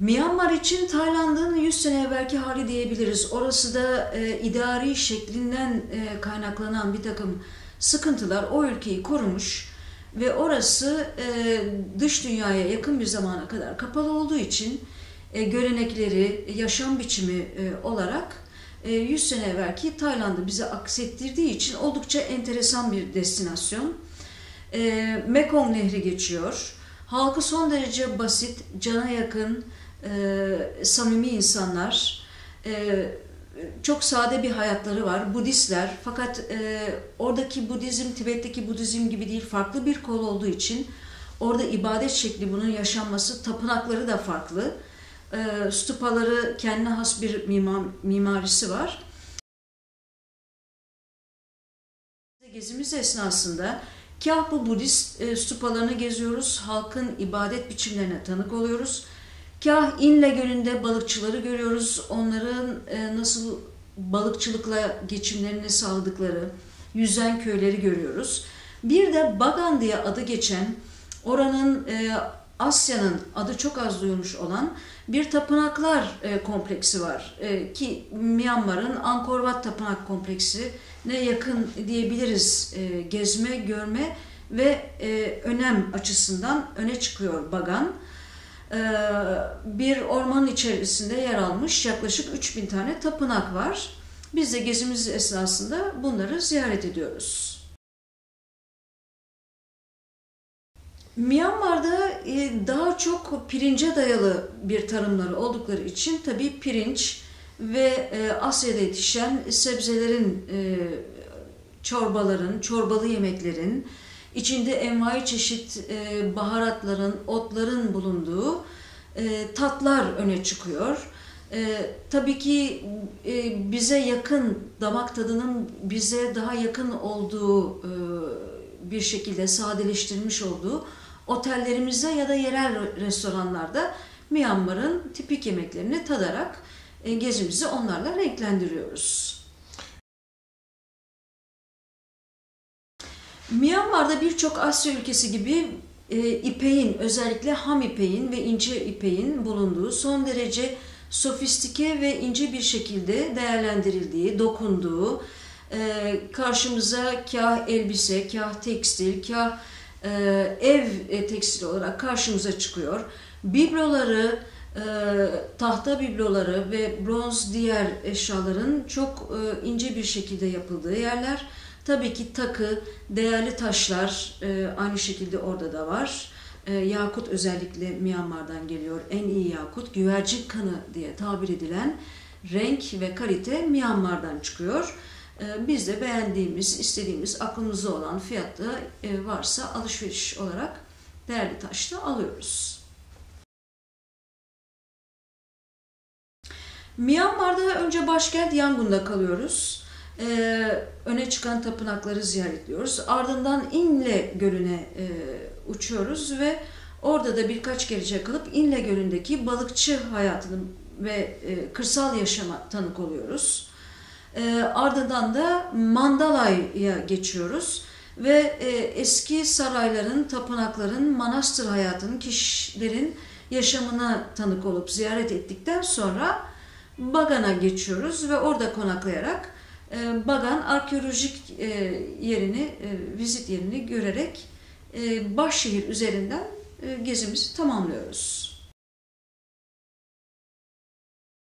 Myanmar için Tayland'ın 100 sene evvelki hali diyebiliriz. Orası da e, idari şeklinden e, kaynaklanan bir takım sıkıntılar o ülkeyi korumuş ve orası e, dış dünyaya yakın bir zamana kadar kapalı olduğu için e, görenekleri, yaşam biçimi e, olarak e, 100 sene evvelki Tayland'ı bize aksettirdiği için oldukça enteresan bir destinasyon. E, Mekong Nehri geçiyor. Halkı son derece basit, cana yakın, e, samimi insanlar. E, çok sade bir hayatları var. Budistler fakat e, oradaki Budizm Tibet'teki Budizm gibi değil farklı bir kol olduğu için orada ibadet şekli bunun yaşanması tapınakları da farklı. E, stupaları kendine has bir mimar, mimarisi var. Gezimiz esnasında kah bu Budist e, stupalarını geziyoruz, halkın ibadet biçimlerine tanık oluyoruz Kah İnle Gölü'nde balıkçıları görüyoruz. Onların e, nasıl balıkçılıkla geçimlerini sağladıkları, yüzen köyleri görüyoruz. Bir de Bagan diye adı geçen, oranın e, Asya'nın adı çok az duyulmuş olan bir tapınaklar e, kompleksi var. Ki Myanmar'ın Angkor Wat Tapınak Kompleksi ne yakın diyebiliriz e, gezme, görme ve önem açısından öne çıkıyor Bagan. Ee, bir ormanın içerisinde yer almış yaklaşık 3000 tane tapınak var. Biz de gezimiz esnasında bunları ziyaret ediyoruz. Myanmar'da e, daha çok pirince dayalı bir tarımları oldukları için tabii pirinç ve e, Asya'da yetişen sebzelerin, e, çorbaların, çorbalı yemeklerin, içinde envai çeşit e, baharatların, otların bulunduğu e, tatlar öne çıkıyor. E, tabii ki bize yakın, damak tadının bize daha yakın olduğu bir şekilde sadeleştirilmiş olduğu otellerimizde ya da yerel restoranlarda Myanmar'ın tipik yemeklerini tadarak gezimizi onlarla renklendiriyoruz. Myanmar'da birçok Asya ülkesi gibi e, ipeğin özellikle ham ipeğin ve ince ipeğin bulunduğu son derece sofistike ve ince bir şekilde değerlendirildiği, dokunduğu, e, karşımıza kah elbise, kah tekstil, kah e, ev e, tekstili olarak karşımıza çıkıyor. Bibloları, e, tahta bibloları ve bronz diğer eşyaların çok e, ince bir şekilde yapıldığı yerler. Tabii ki takı, değerli taşlar e, aynı şekilde orada da var. E, yakut özellikle Myanmar'dan geliyor. En iyi yakut, güvercin kanı diye tabir edilen renk ve kalite Myanmar'dan çıkıyor. E, biz de beğendiğimiz, istediğimiz, aklımızda olan fiyatta e, varsa alışveriş olarak değerli taşla alıyoruz. Myanmar'da önce başkent Yangon'da kalıyoruz e, öne çıkan tapınakları ziyaretliyoruz. Ardından İnle Gölü'ne e, uçuyoruz ve orada da birkaç gece kalıp İnle Gölü'ndeki balıkçı hayatını ve e, kırsal yaşama tanık oluyoruz. E, ardından da Mandalay'a geçiyoruz ve e, eski sarayların, tapınakların, manastır hayatının, kişilerin yaşamına tanık olup ziyaret ettikten sonra Bagan'a geçiyoruz ve orada konaklayarak Bagan arkeolojik e, yerini, e, vizit yerini görerek Başşehir üzerinden gezimizi tamamlıyoruz.